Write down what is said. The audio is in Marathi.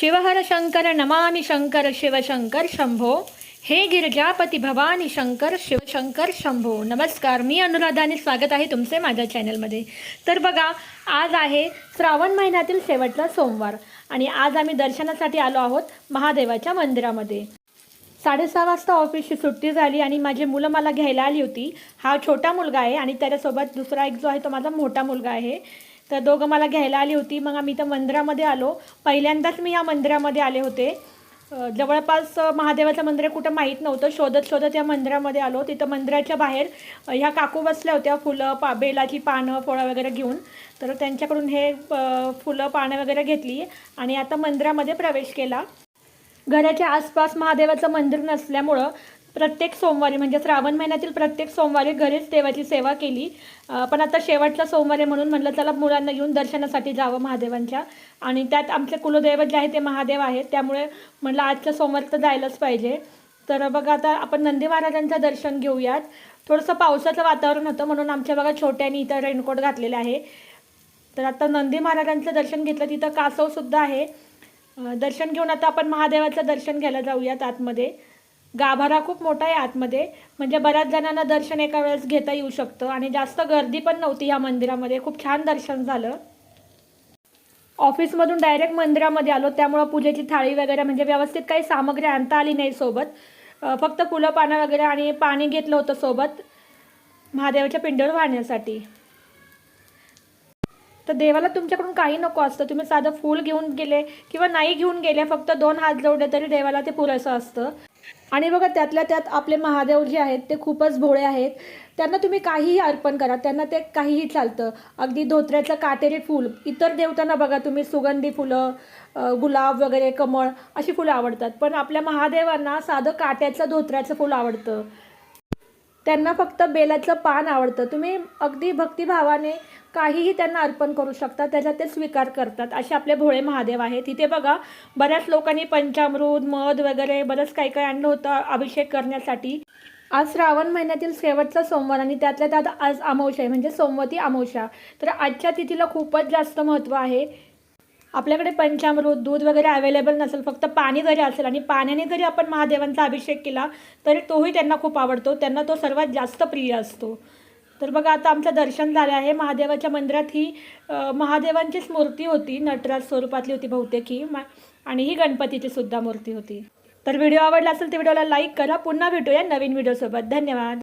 शिवहर शंकर नमामि शंकर शिवशंकर शंभो हे गिरजापती भवानी शंकर शिवशंकर शंभो नमस्कार मी अनुराधाने स्वागत आहे तुमचे माझ्या चॅनलमध्ये तर बघा आज आहे श्रावण महिन्यातील शेवटचा सोमवार आणि आज आम्ही दर्शनासाठी आलो आहोत महादेवाच्या मंदिरामध्ये. साडेसहा वाजता ऑफिसची सुट्टी झाली आणि माझी मुलं मला घ्यायला आली होती. हा छोटा मुलगा आहे आणि त्याच्यासोबत दुसरा एक जो आहे तो माझा मोठा मुलगा आहे. तर दोघं मला घ्यायला आली होती. मग आम्ही इथं मंदिरामध्ये आलो. पहिल्यांदाच मी या मंदिरामध्ये आले होते. जवळपास महादेवाचं मंदिर कुठं माहीत नव्हतं. शोधत शोधत या मंदिरामध्ये आलो. तिथं मंदिराच्या बाहेर ह्या काकू बसल्या होत्या. फुलं पा बेलाची पानं फळं वगैरे घेऊन. तर त्यांच्याकडून हे फुलं पानं वगैरे घेतली आणि आता मंदिरामध्ये प्रवेश केला. घराच्या आसपास महादेवाचं मंदिर नसल्यामुळं प्रत्येक सोमवारी म्हणजे श्रावण महिन्यातील प्रत्येक सोमवारी घरीच देवाची सेवा केली. पण आता शेवटचा सोमवारी म्हणून म्हटलं चला मुलांना घेऊन दर्शनासाठी जावं महादेवांच्या. आणि त्यात आमचे कुलदैवत जे आहे ते महादेव आहेत. त्यामुळे म्हटलं आजच्या सोमवार तर जायलाच पाहिजे. तर बघा आता आपण नंदी महाराजांचं दर्शन घेऊयात. थोडंसं पावसाचं वातावरण होतं म्हणून आमच्या बघा छोट्यानी इथं रेनकोट घातलेला आहे. तर आता नंदी महाराजांचं दर्शन घेतलं तिथं कासवसुद्धा आहे. दर्शन घेऊन आता आपण महादेवाचं दर्शन घ्यायला जाऊयात आतमध्ये. गाभारा खूप मोठा आहे आतमध्ये. म्हणजे बऱ्याच जणांना दर्शन एका वेळेस घेता येऊ शकतं आणि जास्त गर्दी पण नव्हती या मंदिरामध्ये. खूप छान दर्शन झालं. ऑफिसमधून डायरेक्ट मंदिरामध्ये आलो. त्यामुळं पूजेची थाळी वगैरे म्हणजे व्यवस्थित काही सामग्री आणता आली नाही सोबत. फक्त फुलं पानं वगैरे आणि पाणी घेतलं होतं सोबत. महादेवाच्या पिंडीवर वाहण्यासाठी. तर देवाला तुमच्याकडून काही नको असतं. तुम्ही साधं फूल घेऊन गेले किंवा नाही घेऊन गेले फक्त दोन हात जोडले तरी देवाला ते पुरेसं असतं. आणि बघा त्यातल्या त्यात आपले महादेव जे आहेत ते खूपच भोळे आहेत. त्यांना तुम्ही काहीही अर्पण करा त्यांना ते काहीही चालतं. अगदी धोत्र्याचं काटेरी फूल इतर देवतांना बघा तुम्ही सुगंधी फुलं गुलाब वगैरे कमळ अशी फुलं आवडतात. पण आपल्या महादेवांना साधं काट्याचं धोत्र्याचं फूल आवडतं. त्यांना फक्त बेलाचं पान आवडतं. तुम्ही अगदी भक्तिभावाने काहीही त्यांना अर्पण करू शकता त्याचा ते स्वीकार करतात. असे आपले भोळे महादेव आहेत. तिथे बघा बऱ्याच लोकांनी पंचामृत मध वगैरे बरंच काही काही आणलं होतं अभिषेक करण्यासाठी. आज श्रावण महिन्यातील शेवटचा सोमवार आणि त्यातल्या त्यात आज अमावशा आहे. म्हणजे सोमवती अमावशा तर आजच्या तिथीला खूपच जास्त महत्त्व आहे. आपल्याकडे पंचामृत दूध वगैरे अवेलेबल नसेल फक्त पाणी जरी असेल आणि पाण्याने जरी आपण महादेवांचा अभिषेक केला तरी तोही त्यांना खूप आवडतो. त्यांना तो सर्वात जास्त प्रिय असतो. तर बघा आता आमचं दर्शन झालं आहे. महादेवाच्या मंदिरात ही महादेवांचीच मूर्ती होती नटराज स्वरूपातली होती बहुतेक ही मा- आणि ही गणपतीची सुद्धा मूर्ती होती. तर व्हिडिओ आवडला असेल तर व्हिडिओला लाईक करा. पुन्हा भेटूया नवीन व्हिडिओसोबत धन्यवाद.